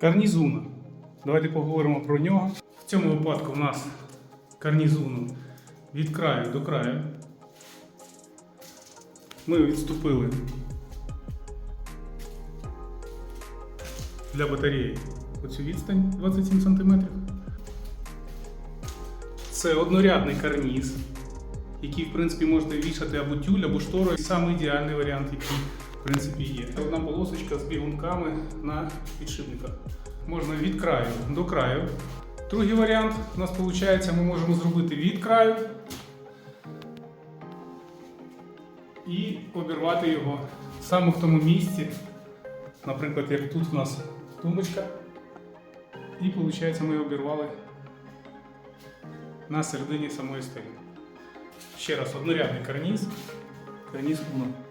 Карніз Уно. Давайте поговоримо про нього. В цьому випадку у нас карніз Уно від краю до краю. Ми відступили для батареї оцю відстань 27 см. Це однорядний карніз, який, в принципі, можете вішати або тюль, або штору. Саме ідеальний варіант, який в принципі є. Одна полосочка з бігунками на підшипниках. Можна від краю до краю. Другий варіант у нас виходить, ми можемо зробити від краю і обірвати його саме в тому місці. Наприклад, як тут у нас тумбочка. І виходить, ми обірвали на середині самої стелі. Ще раз, однорядний карніз. Карніз Уно.